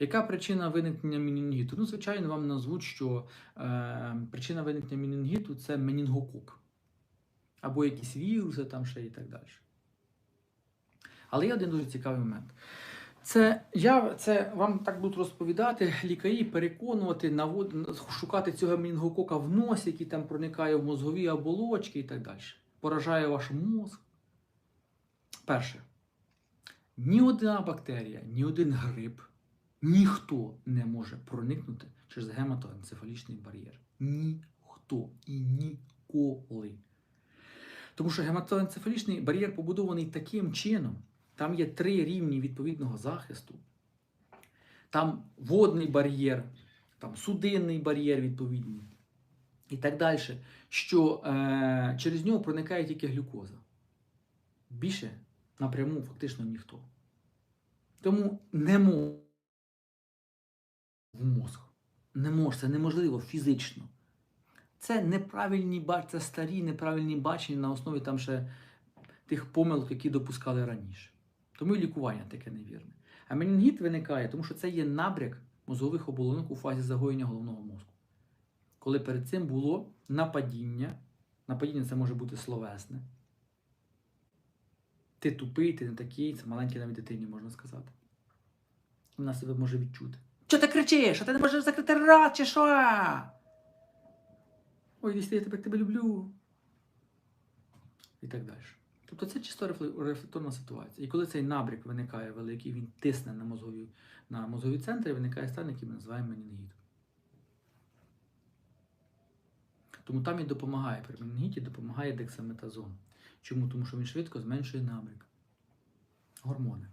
Яка причина виникнення менінгіту? Ну, звичайно, вам назвуть, що е, причина виникнення менінгіту це менінгокок. Або якісь віруси там ще і так далі. Але є один дуже цікавий момент. Це я це вам так будуть розповідати, лікарі переконувати, навод, шукати цього мінгокока в носі, який там проникає в мозгові оболочки і так далі. Поражає ваш мозг. Перше, ні одна бактерія, ні один гриб, ніхто не може проникнути через гематоенцефалічний бар'єр. Ніхто і ніколи. Тому що гематоенцефалічний бар'єр побудований таким чином, там є три рівні відповідного захисту. Там водний бар'єр, там судинний бар'єр відповідний і так далі, що е, через нього проникає тільки глюкоза. Більше напряму фактично ніхто. Тому не може в мозг. Не може, це неможливо фізично. Це неправильні це старі неправильні бачення на основі там ще тих помилок, які допускали раніше. Тому і лікування таке невірне. А менінгіт виникає, тому що це є набряк мозгових оболонок у фазі загоєння головного мозку. Коли перед цим було нападіння, нападіння це може бути словесне. Ти тупий, ти не такий, це маленькій навіть дитині можна сказати. Вона себе може відчути. Чого ти кричиш? А ти не можеш закрити рот, чи що? Ой, дійсно, я тебе, тебе люблю. І так далі. Тобто це чисто рефлекторна ситуація. І коли цей набряк виникає великий, він тисне на мозгові, на мозгові центри, виникає стан, який ми називаємо менінгіт. Тому там і допомагає при менінгіті допомагає дексаметазон. Чому? Тому що він швидко зменшує набряк. Гормони.